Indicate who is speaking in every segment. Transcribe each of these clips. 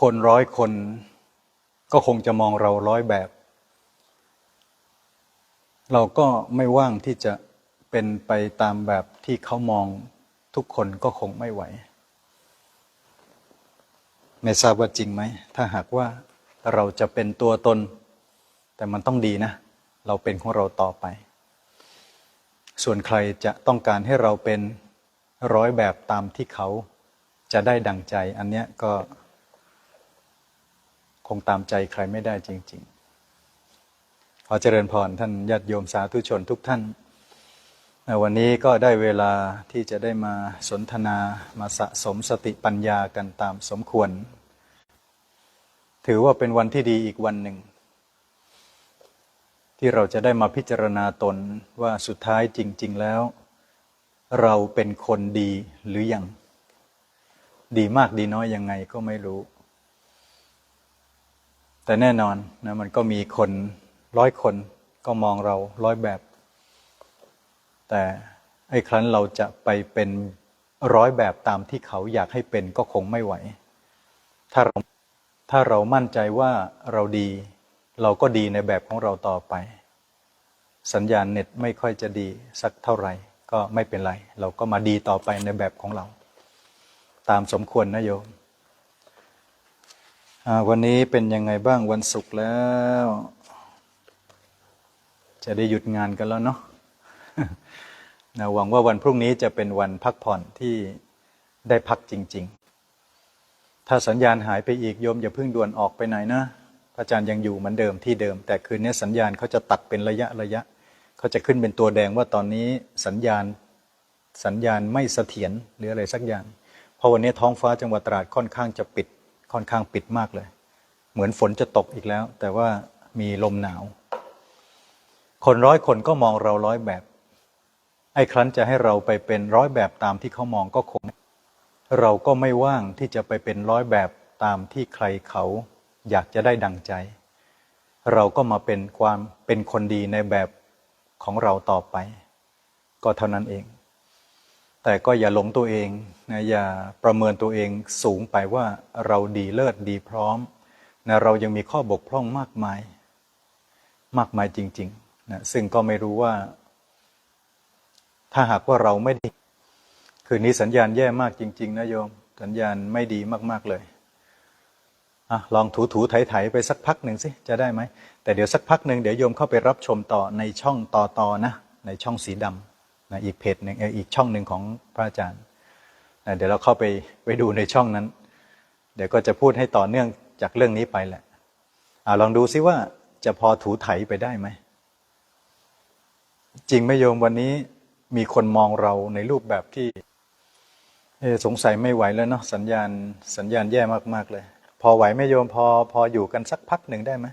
Speaker 1: คนร้อยคน ก็คงจะมองเราร้อยแบบ เราก็ไม่ว่างที่จะเป็นไปตามแบบที่เขามองทุกคนก็คงไม่ไหว ไม่ทราบว่าจริงไหม ถ้าหากว่าเราจะเป็นตัวตน แต่มันต้องดีนะ เราเป็นของเราต่อไป ส่วนใครจะต้องการให้เราเป็นร้อยแบบตามที่เขาจะได้ดังใจ อันเนี้ยก็ คงตามใจใครไม่ได้จริง ๆ ขอเจริญพรท่านญาติโยมสาธุชนทุกท่าน วันนี้ก็ได้เวลาที่จะได้มาสนทนามาสะสมสติปัญญากันตามสมควร ถือว่าเป็นวันที่ดีอีกวันหนึ่ง ที่เราจะได้มาพิจารณาตนว่าสุดท้ายจริง ๆ แล้ว เราเป็นคนดีหรือยัง ดีมากดีน้อยยังไงก็ไม่รู้ แต่แน่นอนนะมันก็มีคนร้อยคนก็มองเราร้อยแบบ แต่ไอ้ครั้นเราจะไปเป็นร้อยแบบตามที่เขาอยากให้เป็นก็คงไม่ไหว ถ้าเราถ้าเรามั่นใจว่าเราดี เราก็ดีในแบบของเราต่อไป สัญญาณเน็ตไม่ค่อยจะดีสักเท่าไหร่ ก็ไม่เป็นไร เราก็มาดีต่อไปในแบบของเรา ตามสมควรนะโยม วันนี้เป็นยังไงบ้างวันศุกร์แล้ว จะได้หยุดงานกันแล้วเนาะนะหวังว่าวันพรุ่งนี้จะเป็นวันพักผ่อนที่ได้พักจริง ๆ ถ้าสัญญาณหายไปอีกโยมอย่าเพิ่งด่วนออกไปไหนนะพระอาจารย์ยังอยู่เหมือนเดิมที่เดิม แต่คืนนี้สัญญาณเขาจะตัดเป็นระยะระยะเขาจะขึ้นเป็นตัวแดงว่าตอนนี้สัญญาณสัญญาณไม่เสถียรหรืออะไรสักอย่าง เพราะวันนี้ท้องฟ้าจังหวัดตราดค่อนข้างจะปิด ค่อนข้างปิดมากเลย เหมือนฝนจะตกอีกแล้ว แต่ว่ามีลมหนาว คนร้อยคนก็มองเราร้อยแบบ ไอ้ครั้นจะให้เราไปเป็นร้อยแบบตามที่เขามองก็คง เราก็ไม่ว่างที่จะไปเป็นร้อยแบบตามที่ใครเขาอยากจะได้ดังใจ เราก็มาเป็นความเป็นคนดีในแบบของเราต่อไป ก็เท่านั้นเอง แต่ก็อย่าหลงตัวเองนะอย่าประเมินตัวเองสูงไปว่าเราดีเลิศดีพร้อมนะเรายังมีข้อบกพร่องมากมาย มากมายจริงๆนะซึ่งก็ไม่รู้ว่า ถ้าหากว่าเราไม่ดีคืนนี้สัญญาณแย่มากจริง ๆนะโยม สัญญาณไม่ดีมาก ๆเลยอะลองถูถูไถไถไปสักพักหนึ่งสิจะได้ไหมแต่เดี๋ยวสักพักหนึ่งเดี๋ยวโยมเข้าไปรับชมต่อในช่องต่อต่อนะ ในช่องสีดำ นะอีกเพจหนึ่งอีกช่องหนึ่งของพระอาจารย์นะเดี๋ยวเราเข้าไปไปดูในช่องนั้น เดี๋ยวก็จะพูดให้ต่อเนื่องจากเรื่องนี้ไปแหละอลองดูซิว่าจะพอถูไถไปได้ไหม จริงไหมโยมวันนี้มีคนมองเราในรูปแบบที่สงสัยไม่ไหวแล้วเนาะสัญญาณสัญญาณแย่มากๆเลย พอไหวไหมโยมพอพออยู่กันสักพักหนึ่งได้ไหม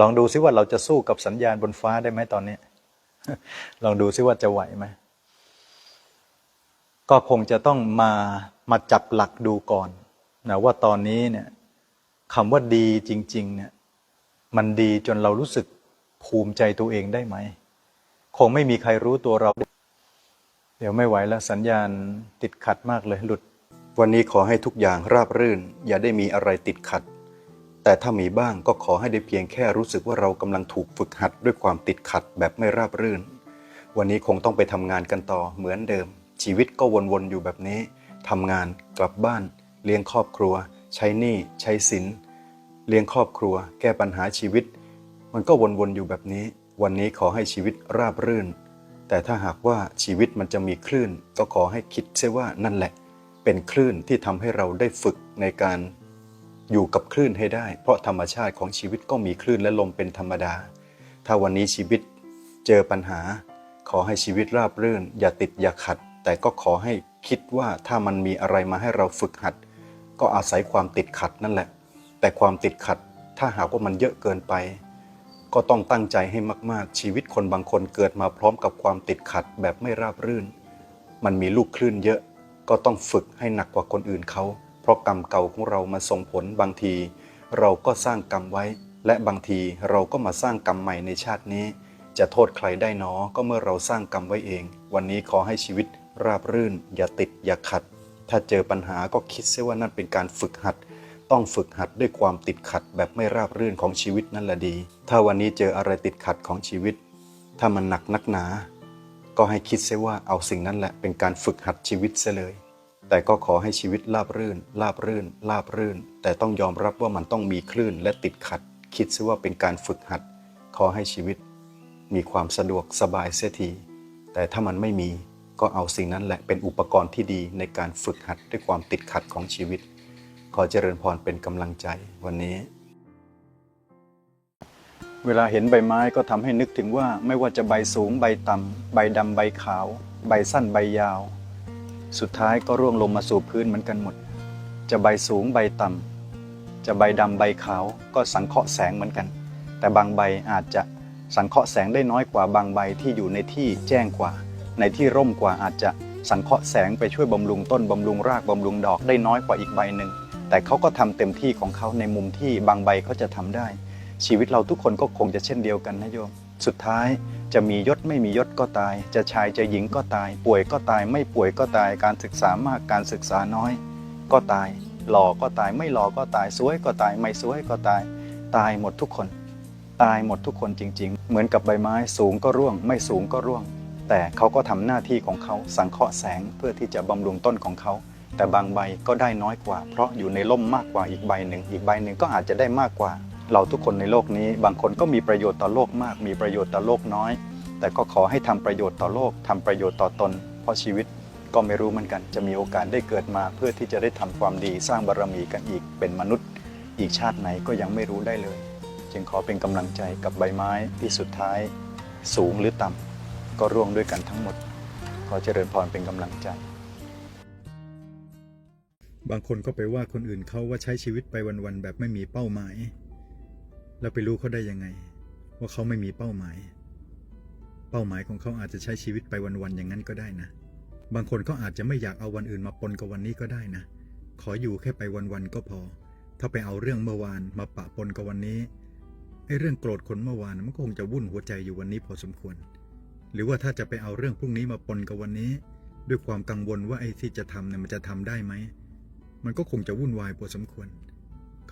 Speaker 1: ลองดูซิว่าเราจะสู้กับสัญญาณบนฟ้าได้ไหมตอนนี้ ลองดูซิว่าจะไหวไหมก็คงจะต้องมามาจับหลักดูก่อนนะว่าตอนนี้เนี่ยคำว่าดีจริง ๆ เนี่ย มันดีจนเรารู้สึกภูมิใจตัวเองได้ไหม คงไม่มีใครรู้ตัวเรา เดี๋ยวไม่ไหวแล้ว สัญญาณติดขัดมากเลยหลุด วันนี้ขอให้ทุกอย่างราบรื่น อย่าได้มีอะไรติดขัด แต่ถ้ามีบ้างก็ขอให้ได้เพียงแค่รู้สึกว่าเรากำลังถูกฝึกหัดด้วยความติดขัดแบบไม่ราบรื่น วันนี้คงต้องไปทำงานกันต่อเหมือนเดิม ชีวิตก็วนๆอยู่แบบนี้ทำงานกลับบ้าน เลี้ยงครอบครัว ใช้หนี้ใช้สิน เลี้ยงครอบครัว แก้ปัญหาชีวิต มันก็วนๆอยู่แบบนี้ วันนี้ขอให้ชีวิตราบรื่น แต่ถ้าหากว่าชีวิตมันจะมีคลื่น ก็ขอให้คิดเสียว่านั่นแหละ เป็นคลื่นที่ทำให้เราได้ฝึกในการ อยู่กับคลื่นให้ได้ เพราะธรรมชาติของชีวิตก็มีคลื่นและลมเป็นธรรมดา ถ้าวันนี้ชีวิตเจอปัญหา ขอให้ชีวิตราบรื่น อย่าติดอย่าขัด แต่ก็ขอให้คิดว่าถ้ามันมีอะไรมาให้เราฝึกหัด ก็อาศัยความติดขัดนั่นแหละ แต่ความติดขัดถ้าหากว่ามันเยอะเกินไป ก็ต้องตั้งใจให้มากๆ ชีวิตคนบางคนเกิดมาพร้อมกับความติดขัดแบบไม่ราบรื่น มันมีลูกคลื่นเยอะก็ต้องฝึกให้หนักกว่าคนอื่นเขา เพราะกรรมเก่าของเรามาส่งผลบางที เราก็สร้างกรรมไว้ และบางทีเราก็มาสร้างกรรมใหม่ในชาตินี้ จะโทษใครได้หนอก็เมื่อเราสร้างกรรมไว้เอง วันนี้ขอให้ชีวิตราบรื่น อย่าติดอย่าขัด ถ้าเจอปัญหาก็คิดเสียว่านั่นเป็นการฝึกหัด
Speaker 2: ต้องฝึกหัดด้วยความติดขัดแบบไม่ราบรื่นของชีวิตนั่นแหละดี ถ้าวันนี้เจออะไรติดขัดของชีวิต ถ้ามันหนักนักหนา ก็ให้คิดเสียว่าเอาสิ่งนั้นแหละเป็นการฝึกหัดชีวิตเสียเลย แต่ก็ขอให้ชีวิตราบรื่นราบรื่นราบรื่น แต่ต้องยอมรับว่ามันต้องมีคลื่นและติดขัด คิดเสียว่าเป็นการฝึกหัด ขอให้ชีวิต มีความสะดวกสบายเสียที แต่ถ้ามันไม่มีก็เอาสิ่งนั้นแหละเป็นอุปกรณ์ที่ดีในการฝึกหัดด้วยความติดขัดของชีวิต ขอเจริญพรเป็นกำลังใจวันนี้
Speaker 1: เวลาเห็นใบไม้ก็ทำให้นึกถึงว่าไม่ว่าจะใบสูงใบต่ำใบดำใบขาว ใบสั้นใบยาว สุดท้ายก็ร่วงลงมาสู่พื้นเหมือนกันหมด จะใบสูงใบต่ำ จะใบดำใบขาวก็สังเคราะห์แสงเหมือนกัน แต่บางใบอาจจะสังเคราะห์แสงได้น้อยกว่าบางใบที่อยู่ในที่แจ้งกว่า ในที่ร่มกว่าอาจจะสังเคราะห์แสงไปช่วยบำรุงต้นบำรุงรากบำรุงดอกได้น้อยกว่าอีกใบหนึ่ง แต่เขาก็ทำเต็มที่ของเขาในมุมที่บางใบเขาจะทำได้ ชีวิตเราทุกคนก็คงจะเช่นเดียวกันนะโยม สุดท้ายจะมียศไม่มียศก็ตาย จะชายจะหญิงก็ตาย ป่วยก็ตายไม่ป่วยก็ตาย การศึกษามากการศึกษาน้อย ก็ตาย หล่อก็ตายไม่หล่อก็ตายสวยก็ตายไม่สวยก็ตาย ตายหมดทุกคน ตายหมดทุกคนจริง ๆ เหมือนกับใบไม้สูงก็ร่วง ไม่สูงก็ร่วง แต่เขาก็ทำหน้าที่ของเขาสังเคราะห์แสงเพื่อที่จะบำรุงต้นของเขาแต่บางใบก็ได้น้อยกว่า เพราะอยู่ในร่มมากกว่าอีกใบหนึ่ง อีกใบหนึ่งก็อาจจะได้มากกว่า เราทุกคนในโลกนี้ บางคนก็มีประโยชน์ต่อโลกมาก มีประโยชน์ต่อโลกน้อย แต่ก็ขอให้ทำประโยชน์ต่อโลกทำประโยชน์ต่อตน เพราะชีวิตก็ไม่รู้เหมือนกัน จะมีโอกาสได้เกิดมาเพื่อที่จะได้ทำความดีสร้างบารมีกันอีกเป็นมนุษย์ อีกชาติไหนก็ยังไม่รู้ได้เลย จึงขอเป็นกำลังใจกับใบไม้ที่สุดท้าย สูงหรือต่ำก็ร่วงด้วยกันทั้งหมด ขอเจริญพรเป็นกำลังใจบางคนก็ไปว่าคนอื่นเขาว่าใช้ชีวิตไปวันๆแบบไม่มีเป้าหมาย แล้วไปรู้เขาได้ยังไง ว่าเขาไม่มีเป้าหมาย เป้าหมายของเขาอาจจะใช้ชีวิตไปวันๆอย่างนั้นก็ได้นะ บางคนก็อาจจะไม่อยากเอาวันอื่นมาปนกับวันนี้ก็ได้นะ ขออยู่แค่ไปวันๆก็พอ ถ้าไปเอาเรื่องเมื่อวานมาปะปนกับวันนี้ไอ้เรื่องโกรธคนเมื่อวานมันก็คงจะวุ่นหัวใจอยู่วันนี้พอสมควร หรือว่าถ้าจะไปเอาเรื่องพรุ่งนี้มาปนกับวันนี้ ด้วยความกังวลว่าไอ้ที่จะทำเนี่ยมันจะทำได้ไหมมันก็คงจะวุ่นวายพอสมควร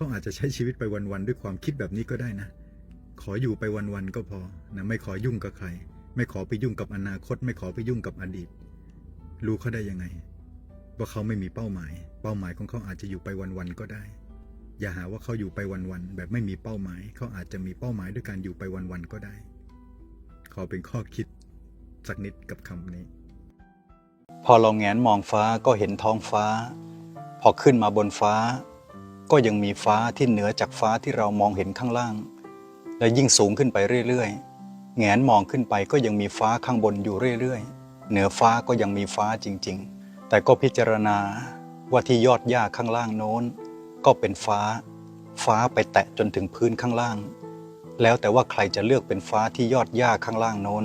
Speaker 1: เขาอาจจะใช้ชีวิตไปวันๆด้วยความคิดแบบนี้ก็ได้นะ ขออยู่ไปวันๆก็พอนะไม่ขอยุ่งกับใคร ไม่ขอไปยุ่งกับอนาคต ไม่ขอไปยุ่งกับอดีต รู้เขาได้ยังไง ว่าเขาไม่มีเป้าหมาย เป้าหมายของเขาอาจจะอยู่ไปวันๆก็ได้ อย่าหาว่าเขาอยู่ไปวันๆแบบไม่มีเป้าหมาย เขาอาจจะมีเป้าหมายด้วยการอยู่ไปวันๆก็ได้ ขอเป็นข้อคิดสักนิดกับคำนี้ พอเราแงนมองฟ้าก็เห็นท้องฟ้า พอขึ้นมาบนฟ้า ก็ยังมีฟ้าที่เหนือจากฟ้าที่เรามองเห็นข้างล่าง และยิ่งสูงขึ้นไปเรื่อยๆแงนมองขึ้นไปก็ยังมีฟ้าข้างบนอยู่เรื่อยๆ เหนือฟ้าก็ยังมีฟ้าจริงๆ แต่ก็พิจารณาว่าที่ยอดหญ้าข้างล่างโน้น ก็เป็นฟ้า ฟ้าไปแตะจนถึงพื้นข้างล่าง แล้วแต่ว่าใครจะเลือกเป็นฟ้าที่ยอดหญ้าข้างล่างโน้น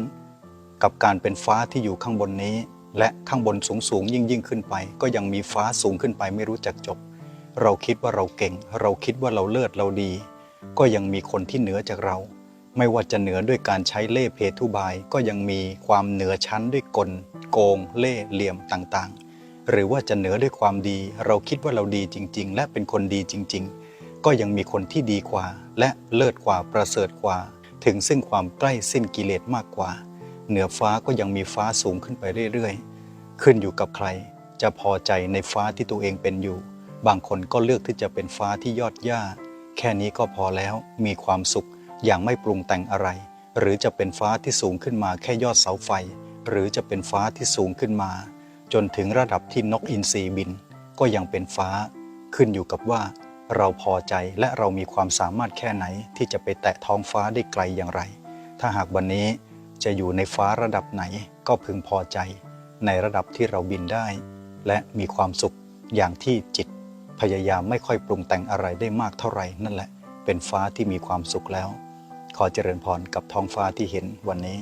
Speaker 1: กับการเป็นฟ้าที่อยู่ข้างบนนี้ และข้างบนสูงสูงยิ่งยิ่งขึ้นไป ก็ยังมีฟ้าสูงขึ้นไปไม่รู้จักจบ เราคิดว่าเราเก่ง เราคิดว่าเราเลิศเราดี ก็ยังมีคนที่เหนือจากเรา ไม่ว่าจะเหนือด้วยการใช้เล่เพทุบาย ก็ยังมีความเหนือชั้นด้วยกล โกง เล่เหลี่ยมต่างๆ หรือว่าจะเหนือด้วยความดี เราคิดว่าเราดีจริง ๆ และเป็นคนดีจริง ๆ ก็ยังมีคนที่ดีกว่า และเลิศกว่าประเสริฐกว่า ถึงซึ่งความใกล้สิ้นกิเลสมากกว่า เหนือฟ้าก็ยังมีฟ้าสูงขึ้นไปเรื่อยๆ ขึ้นอยู่กับใคร จะพอใจในฟ้าที่ตัวเองเป็นอยู่ บางคนก็เลือกที่จะเป็นฟ้าที่ยอดหญ้า แค่นี้ก็พอแล้วมีความสุขอย่างไม่ปรุงแต่งอะไร หรือจะเป็นฟ้าที่สูงขึ้นมาแค่ยอดเสาไฟ หรือจะเป็นฟ้าที่สูงขึ้นมา จนถึงระดับที่นกอินทรีบิน ก็ยังเป็นฟ้า ขึ้นอยู่กับว่า เราพอใจและเรามีความสามารถแค่ไหนที่จะไปแตะท้องฟ้าได้ไกลอย่างไร ถ้าหากวันนี้จะอยู่ในฟ้าระดับไหนก็พึงพอใจ ในระดับที่เราบินได้ และมีความสุขอย่างที่จิต พยายามไม่ค่อยปรุงแต่งอะไรได้มากเท่าไหร่นั่นแหละ เป็นฟ้าที่มีความสุขแล้ว ขอเจริญพรกับท้องฟ้าที่เห็นวันนี้